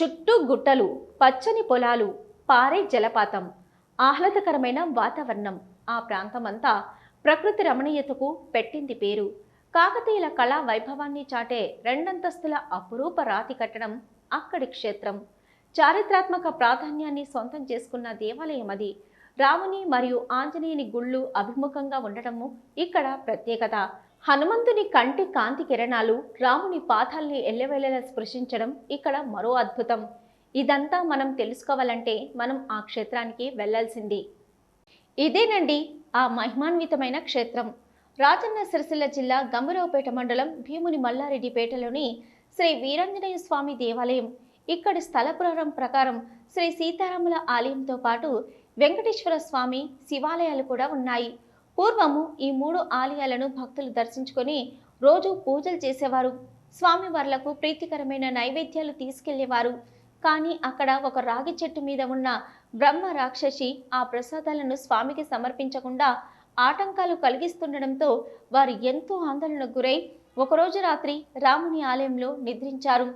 చుట్టూ గుట్టలు పచ్చని పొలాలు పారే జలపాతం ఆహ్లాదకరమైన వాతావరణం. ఆ ప్రాంతమంతా ప్రకృతి రమణీయతకు పెట్టింది పేరు. కాకతీయుల కళా వైభవాన్ని చాటే రెండంతస్తుల అపురూప రాతి కట్టడం అక్కడి క్షేత్రం. చారిత్రాత్మక ప్రాధాన్యాన్ని సొంతం చేసుకున్న దేవాలయం అది రాముని మరియు ఆంజనేయుని గుళ్ళు అభిముఖంగా ఉండటము ఇక్కడ ప్రత్యేకత. హనుమంతుని కంటి కాంతి కిరణాలు రాముని పాదాల్ని ఎల్లవేళలా స్పృశించడం ఇక్కడ మరో అద్భుతం. ఇదంతా మనం తెలుసుకోవాలంటే మనం ఆ క్షేత్రానికి వెళ్ళాల్సింది. ఇదేనండి ఆ మహిమాన్వితమైన క్షేత్రం. రాజన్న సిరిసిల్ల జిల్లా గంభీరావుపేట మండలం భీముని మల్లారెడ్డిపేటలోని శ్రీ వీరాంజనేయ స్వామి దేవాలయం. ఇక్కడి స్థల పురాణం ప్రకారం శ్రీ సీతారాముల ఆలయంతో పాటు వెంకటేశ్వర స్వామి శివాలయాలు కూడా ఉన్నాయి. పూర్వము ఈ మూడు ఆలయాలను భక్తులు దర్శించుకొని రోజు పూజలు చేసేవారు. స్వామివార్లకు ప్రీతికరమైన నైవేద్యాలు తీసుకెళ్ళేవారు. కానీ అక్కడ ఒక రాగి చెట్టు మీద ఉన్న బ్రహ్మ రాక్షసి ఆ ప్రసాదాలను స్వామికి సమర్పించకుండా ఆటంకాలు కలిగిస్తుండడంతో వారు ఎంతో ఆందోళనకు గురై ఒకరోజు రాత్రి రాముని ఆలయంలో నిద్రించారు.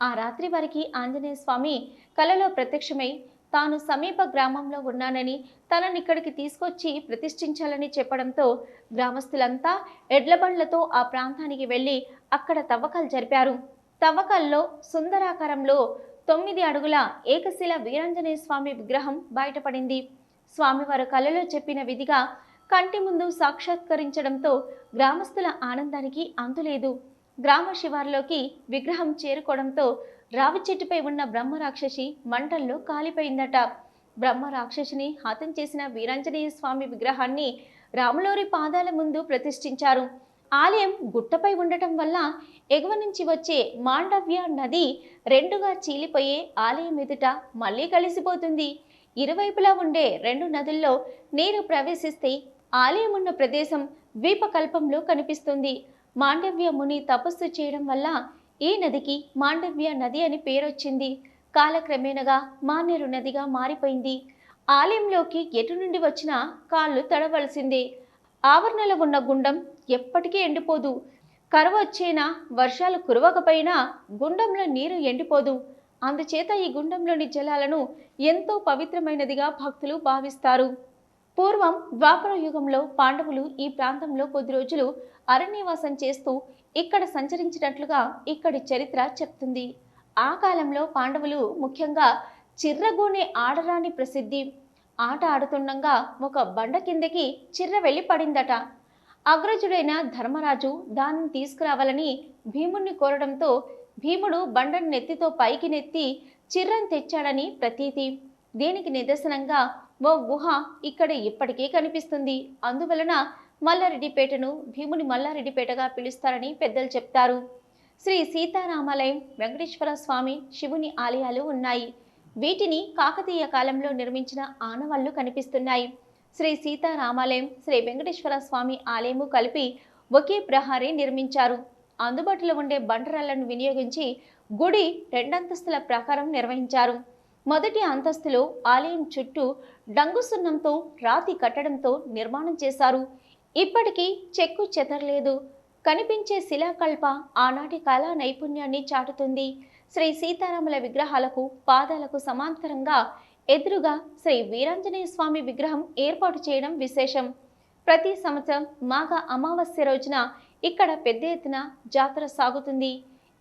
ఆ రాత్రి వారికి ఆంజనేయ స్వామి కలలో ప్రత్యక్షమై తాను సమీప గ్రామంలో ఉన్నానని తనని ఇక్కడికి తీసుకొచ్చి ప్రతిష్ఠించాలని చెప్పడంతో గ్రామస్తులంతా ఎడ్లబండ్లతో ఆ ప్రాంతానికి వెళ్ళి అక్కడ తవ్వకాలు జరిపారు. తవ్వకాల్లో సుందరాకారంలో తొమ్మిది అడుగుల ఏకశిల వీరాంజనేయ స్వామి విగ్రహం బయటపడింది. స్వామివారు కలలో చెప్పిన విధిగా కంటి ముందు సాక్షాత్కరించడంతో గ్రామస్తుల ఆనందానికి అంతులేదు. గ్రామ శివార్లోకి విగ్రహం చేరుకోవడంతో రావి చెట్టుపై ఉన్న బ్రహ్మ రాక్షసి మంటల్లో కాలిపోయిందట. బ్రహ్మ రాక్షసిని హతం చేసిన వీరాంజనేయ స్వామి విగ్రహాన్ని రాములోరి పాదాల ముందు ప్రతిష్ఠించారు. ఆలయం గుట్టపై ఉండటం వల్ల ఎగువ నుంచి వచ్చే మాండవ్య నది రెండుగా చీలిపోయే ఆలయం ఎదుట మళ్ళీ కలిసిపోతుంది. ఇరువైపులా ఉండే రెండు నదుల్లో నీరు ప్రవేశిస్తే ఆలయం ఉన్న ప్రదేశం ద్వీపకల్పంలో కనిపిస్తుంది. మాండవ్య ముని తపస్సు చేయడం వల్ల ఈ నదికి మాండవ్య నది అని పేరొచ్చింది. కాలక్రమేణగా మానేరు నదిగా మారిపోయింది. ఆలయంలోకి ఎటు నుండి వచ్చినా కాళ్ళు తడవలసిందే. ఆవరణలో ఉన్న గుండం ఎప్పటికీ ఎండిపోదు. కరువు వచ్చేనా వర్షాలు కురవకపోయినా గుండంలో నీరు ఎండిపోదు. అందుచేత ఈ గుండంలోని జలాలను ఎంతో పవిత్రమైనదిగా భక్తులు భావిస్తారు. పూర్వం ద్వాపర యుగంలో పాండవులు ఈ ప్రాంతంలో కొద్ది రోజులు అరణ్యవాసం చేస్తూ ఇక్కడ సంచరించినట్లుగా ఇక్కడి చరిత్ర చెప్తుంది. ఆ కాలంలో పాండవులు ముఖ్యంగా చిర్రగూనే ఆడరాని ప్రసిద్ధి. ఆట ఆడుతుండగా ఒక బండ కిందకి చిర్ర వెళ్ళి పడిందట అగ్రజుడైన ధర్మరాజు దాన్ని తీసుకురావాలని భీముణ్ణి కోరడంతో భీముడు బండను నెత్తితో పైకి నెత్తి చిర్రను తెచ్చాడని ప్రతీతి. దీనికి నిదర్శనంగా ఓ గుహ ఇక్కడ ఇప్పటికీ కనిపిస్తుంది. అందువలన మల్లారెడ్డిపేటను భీముని మల్లారెడ్డిపేటగా పిలుస్తారని పెద్దలు చెప్తారు. శ్రీ సీతారామాలయం వెంకటేశ్వర స్వామి శివుని ఆలయాలు ఉన్నాయి. వీటిని కాకతీయ కాలంలో నిర్మించిన ఆనవాళ్ళు కనిపిస్తున్నాయి. శ్రీ సీతారామాలయం శ్రీ వెంకటేశ్వర స్వామి ఆలయము కలిపి ఒకే ప్రహారీ నిర్మించారు. అందుబాటులో ఉండే బండరాళ్ళను వినియోగించి గుడి రెండంతస్తుల ప్రకారం నిర్వహించారు. మొదటి అంతస్తులో ఆలయం చుట్టూ డంగు సున్నంతో రాతి కట్టడంతో నిర్మాణం చేశారు. ఇప్పటికీ చెక్కు చెదరలేదు. కనిపించే శిలాకల్ప ఆనాటి కళా నైపుణ్యాన్ని చాటుతుంది. శ్రీ సీతారాముల విగ్రహాలకు పాదాలకు సమాంతరంగా ఎదురుగా శ్రీ వీరాంజనేయ స్వామి విగ్రహం ఏర్పాటు చేయడం విశేషం. ప్రతి సంవత్సరం మాఘ అమావాస్య రోజున ఇక్కడ పెద్ద ఎత్తున జాతర సాగుతుంది.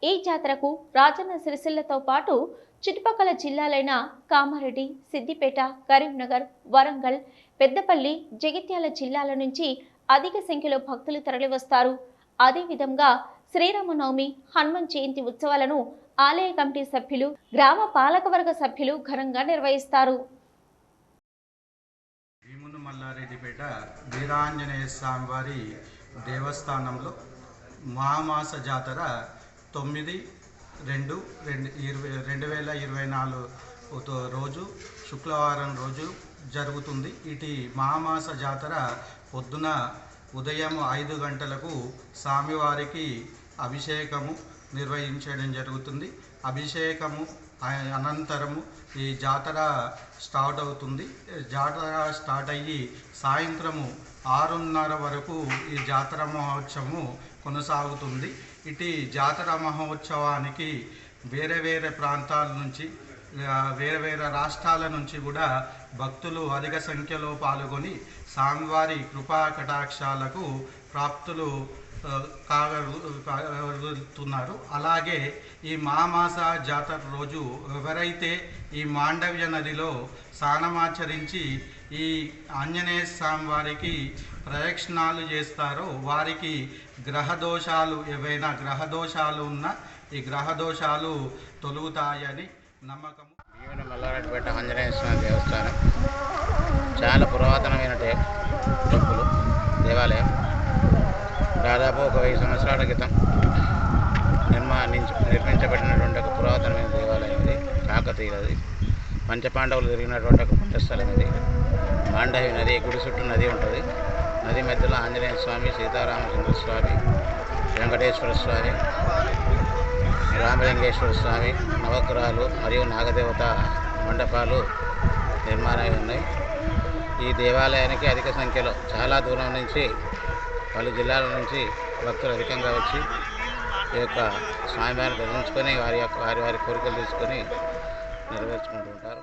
ఈ జాతరకు రాజన్న సిరిసిల్లతో పాటు చుట్టుపక్కల జిల్లాలైన కామారెడ్డి సిద్దిపేట కరీంనగర్ వరంగల్ పెద్దపల్లి జగిత్యాల జిల్లాల నుంచి అధిక సంఖ్యలో భక్తులు తరలివస్తారు. అదేవిధంగా శ్రీరామనవమి హనుమాన్ జయంతి ఉత్సవాలను ఆలయ కమిటీ సభ్యులు గ్రామ పాలకవర్గ సభ్యులు ఘనంగా నిర్వహిస్తారు. భీమును మల్లారెడ్డిపేట వీరాంజనేయ స్వామి వారి దేవస్థానంలో మహామాస జాతర తొమ్మిది రెండు రెండు ఇరవై రెండు వేల ఇరవై నాలుగు రోజు శుక్రవారం రోజు జరుగుతుంది. ఇటు మహామాస జాతర పొద్దున ఉదయం ఐదు గంటలకు స్వామివారికి అభిషేకము నిర్వహించడం జరుగుతుంది. అభిషేకము అనంతరము ఈ జాతర స్టార్ట్ అవుతుంది. జాతర స్టార్ట్ అయ్యి సాయంత్రము ఆరున్నర వరకు ఈ జాతర మహోత్సవము కొనసాగుతుంది. ఇటు జాతర మహోత్సవానికి వేరే వేరే ప్రాంతాల నుంచి వేరే వేరే రాష్ట్రాల నుంచి కూడా భక్తులు అధిక సంఖ్యలో పాల్గొని స్వామివారి కృపా కటాక్షాలకు ప్రాప్తులు కాగలుగుతున్నారు. అలాగే ఈ మామాస జాతర రోజు ఎవరైతే ఈ మాండవ్య నదిలో స్నానమాచరించి ఈ ఆంజనేయ స్వామి వారికి ప్రదక్షిణాలు చేస్తారో వారికి గ్రహదోషాలు ఏవైనా గ్రహదోషాలు ఉన్నా ఈ గ్రహదోషాలు తొలుగుతాయని నమ్మకము. భీముని మల్లారెడ్డిపేట ఆంజనేయ స్వామి దేవస్థానం. చాలా పురాతనమైన టే టెంపుల్ దేవాలయం. దాదాపు ఒక వెయ్యి సంవత్సరాల క్రితం నిర్మాణించి నిర్మించబడినటువంటి ఒక పురాతనమైన దేవాలయం ఇది కాకతీయులది. పంచపాండవులు తిరిగినటువంటి ఒక పుణ్యస్థలం ఇది. మాండవి నది గుడి చుట్టూ నది ఉంటుంది. నది మధ్యలో ఆంజనేయ స్వామి సీతారామచంద్ర స్వామి వెంకటేశ్వర స్వామి రామలింగేశ్వర స్వామి నవగ్రహాలు మరియు నాగదేవత మండపాలు నిర్మాణమై ఉన్నాయి. ఈ దేవాలయానికి అధిక సంఖ్యలో చాలా దూరం నుంచి పలు జిల్లాల నుంచి భక్తులు అధికంగా వచ్చి ఈ యొక్క స్వామివారిని దర్శించుకొని వారి యొక్క వారి వారి కోరికలు తీసుకొని నెరవేర్చుకుంటూ ఉంటారు.